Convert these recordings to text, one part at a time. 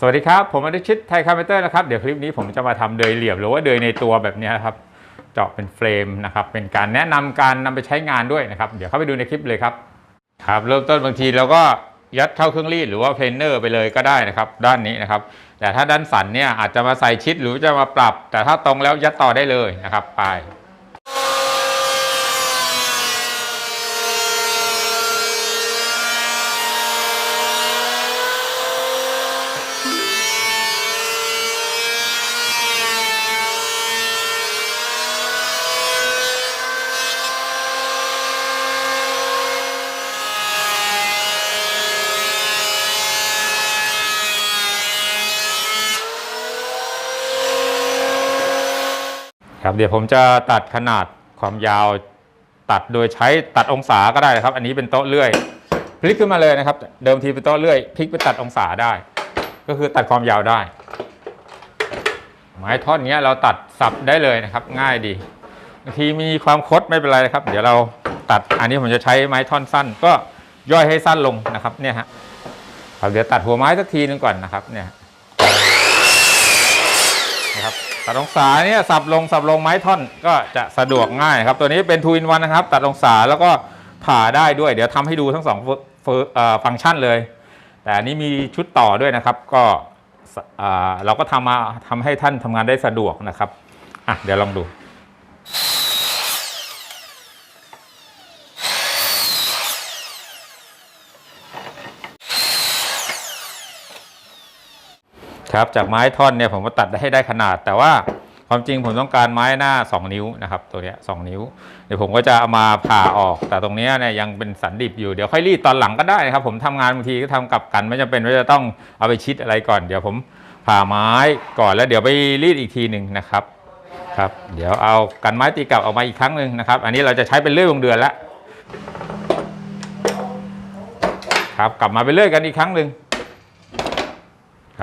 สวัสดีครับ ผมอนุชิตไทยคอมพิวเตอร์นะครับ เดี๋ยวคลิปนี้ผมจะมาทำเดยเหลี่ยมหรือว่าเดยในตัวแบบนี้นะครับ เจาะเป็นเฟรมนะครับ เป็นการแนะนำการนำไปใช้งานด้วยนะครับ เดี๋ยวเข้าไปดูในคลิปเลยครับ ครับ เริ่มต้นบางทีเราก็ยัดเข้าเครื่องรีดหรือว่าเพลนเนอร์ไปเลยก็ได้นะครับ ด้านนี้นะครับ แต่ถ้าด้านสันเนี่ยอาจจะมาใส่ชิดหรือจะมาปรับ แต่ถ้าตรงแล้วยัดต่อได้เลยนะครับ ไป ครับเดี๋ยวผมจะตัดขนาดความยาวตัดโดยใช้ตัดองศาก็ได้นะครับ อันนี้เป็นโต๊ะเลื่อย พลิกขึ้นมาเลยนะครับ เดิมทีเป็นโต๊ะเลื่อยพลิกไปตัดองศาได้ ก็คือตัดความยาวได้ ไม้ท่อนนี้เราตัดสับได้เลยนะครับ ง่ายดีบางทีมีความคดไม่เป็นไรนะครับ เดี๋ยวเราตัดอันนี้ผมจะใช้ไม้ท่อนสั้น ก็ย่อยให้สั้นลงนะครับเนี่ยฮะครับเดี๋ยวตัดหัวไม้สักทีนึงก่อนนะครับเนี่ยนะครับ ตัดองศาเนี่ยสับลงสับลงไม้ท่อนก็จะสะดวกง่ายครับ ตัวนี้เป็นทูอินวันนะครับ ตัดองศาแล้วก็ผ่าได้ด้วย เดี๋ยวทำให้ดูทั้งสองฟังก์ชันเลย แต่อันนี้มีชุดต่อด้วยนะครับ ก็เราก็ทำมาทำให้ท่านทำงานได้สะดวกนะครับอะเดี๋ยวลองดู ครับจากไม้ท่อนเนี่ยผมก็ตัดให้ได้ขนาด แต่ว่าความจริงผมต้องการไม้หน้า 2 นิ้วนะครับตัวเนี้ยสนิ้ว เดี๋ยวผมก็จะเอามาผ่าออก แต่ตรงนี้เนี่ยยังเป็นสันดิบอยู่เดี๋ยวค่อยรีดตอนหลังก็ได้นะครับ ผมทำงานบางทีก็ทำกลับกันไม่จำเป็นว่าจะต้องเอาไปชิดอะไรก่อน เดี๋ยวผมผ่าไม้ก่อนแล้วเดี๋ยวไปรีดอีกทีหนึ่งนะครับครับ เดี๋ยวเอากันไม้ตีกลับออกมาอีกครั้งหนึ่งนะครับ อันนี้เราจะใช้เป็นเลื่อยวงเดือนล้วครับกลับมาไปเลื่อยกันอีกครั้งหนึ่ง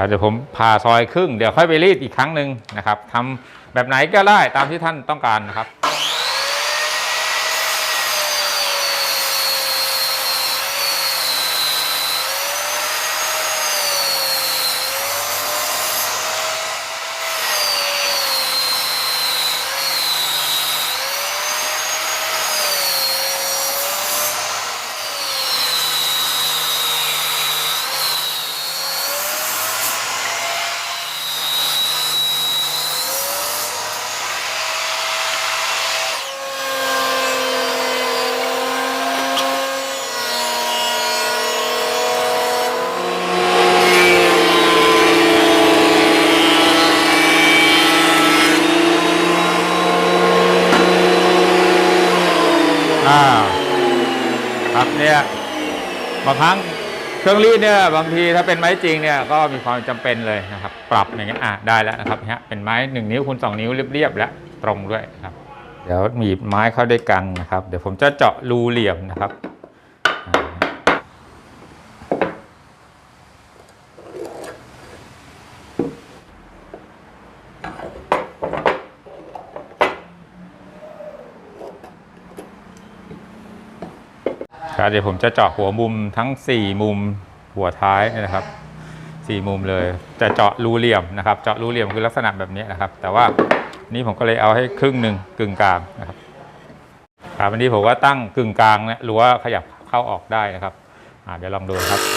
เดี๋ยวผมผ่าซอยครึ่งเดี๋ยวค่อยไปรีดอีกครั้งหนึ่งนะครับทำแบบไหนก็ได้ตามที่ท่านต้องการนะครับ บางครั้งเครื่องรีดเนี่ยบางทีถ้าเป็นไม้จริงเนี่ยก็มีความจำเป็นเลยนะครับ ปรับอย่างเงี้ยอะได้แล้วนะครับฮะเป็นไม้1นิ้วคูณ2นิ้วเรียบๆแล้วตรงด้วยครับ เดี๋ยวหนีบไม้เข้าด้วยกันนะครับ เดี๋ยวผมจะเจาะรูเหลี่ยมนะครับ ครับเดี๋ยวผมจะเจาะหัวมุมทั้ง 4 มุมหัวท้ายนะครับ 4 มุมเลย จะเจาะรูเหลี่ยมนะครับ เจาะรูเหลี่ยมคือลักษณะแบบนี้นะครับ แต่ว่านี่ผมก็เลยเอาให้ครึ่งหนึ่งกึ่งกลางนะครับครับวันนี้ผมว่าตั้งกึ่งกลางเนี่ยรั้วขยับเข้าออกได้นะครับเดี๋ยวลองดูครับ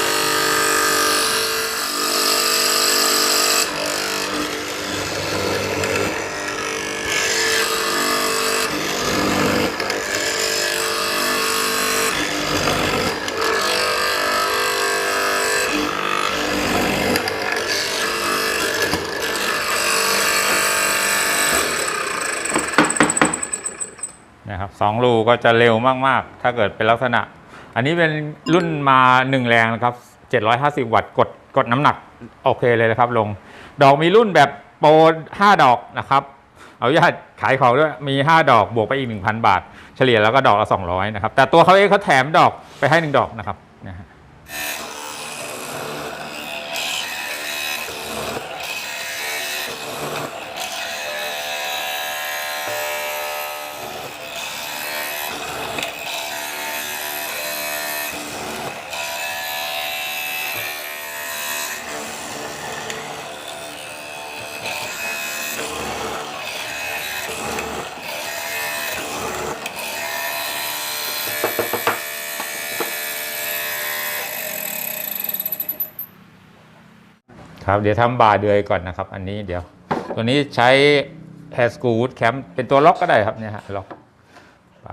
สองรูก็จะเร็วมากๆ ถ้าเกิดเป็นลักษณะ อันนี้เป็นรุ่นมา 1 แรงนะครับ 750 วัตต์กดกดน้ำหนักโอเคเลยนะครับลง ดอกมีรุ่นแบบโปร5ดอกนะครับ เอาญาตขายของด้วยมี 5 ดอกบวกไปอีก 1,000 บาท เฉลี่ยแล้วก็ดอกละ 200 นะครับ แต่ตัวเขาเองเขาแถมดอกไปให้ 1 ดอกนะครับนะฮะ ครับเดี๋ยวทำบาเดือยก่อนนะครับ อันนี้เดี๋ยว ตัวนี้ใช้ hair screw wood clamp เป็นตัวล็อกก็ได้ครับเนี่ยฮะล็อกไป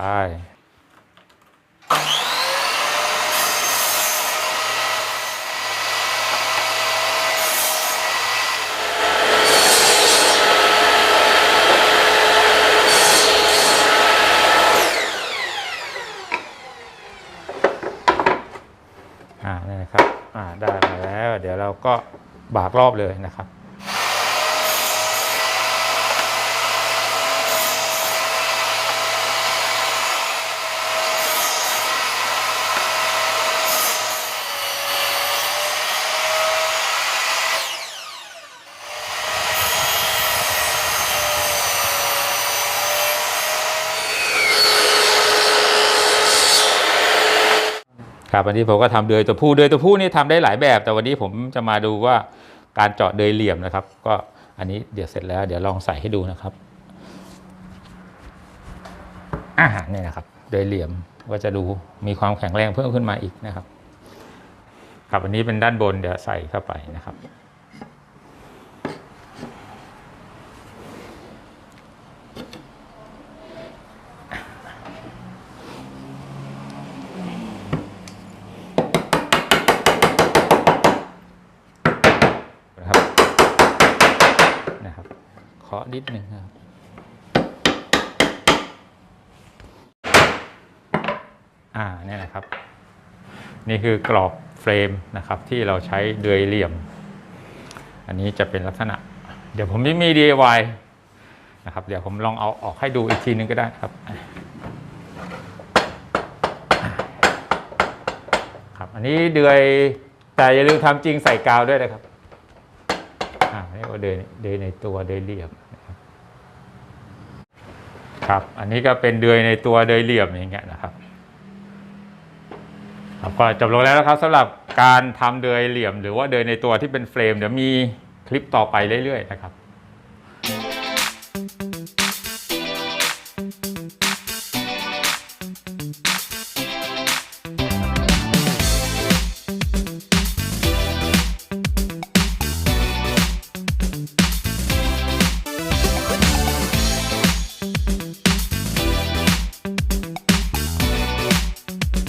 อ่านี่นะครับ อ่าได้มาแล้ว เดี๋ยวเราก็ บากรอบเลยนะครับ ครับวันนี้ผมก็ทำเดือยตัวผู้เดือยตัวผู้นี่ทำได้หลายแบบ แต่วันนี้ผมจะมาดูว่าการเจาะเดือยเหลี่ยมนะครับ ก็อันนี้เดี๋ยวเสร็จแล้ว เดี๋ยวลองใส่ให้ดูนะครับอ่าเนี่ยนะครับ เดือยเหลี่ยมก็จะดูมีความแข็งแรงเพิ่มขึ้นมาอีกนะครับครับอันนี้เป็นด้านบนเดี๋ยวใส่เข้าไปนะครับนะครับเคาะนิดหนึ่งนะครับอ่าเนี่ยนะครับ นี่คือกรอบเฟรมนะครับที่เราใช้เดือยเหลี่ยม อันนี้จะเป็นลักษณะ เดี๋ยวผมไม่มี DIY นะครับเดี๋ยวผมลองเอาออกให้ดูอีกทีนึงก็ได้ครับครับ อันนี้เดือยแต่อย่าลืมทำจริงใส่กาวด้วยนะครับอ่าเรียกว่าเดยเดือยในตัวเดือยเหลี่ยม ครับ อันนี้ก็เป็นเดือยในตัวเดือยเหลี่ยมอย่างเงี้ยนะครับครับก็จบลงแล้วนะครับสำหรับการทำเดือยเหลี่ยม หรือว่าเดือยในตัวที่เป็นเฟรมเดี๋ยวมีคลิปต่อไปเรื่อยๆนะครับ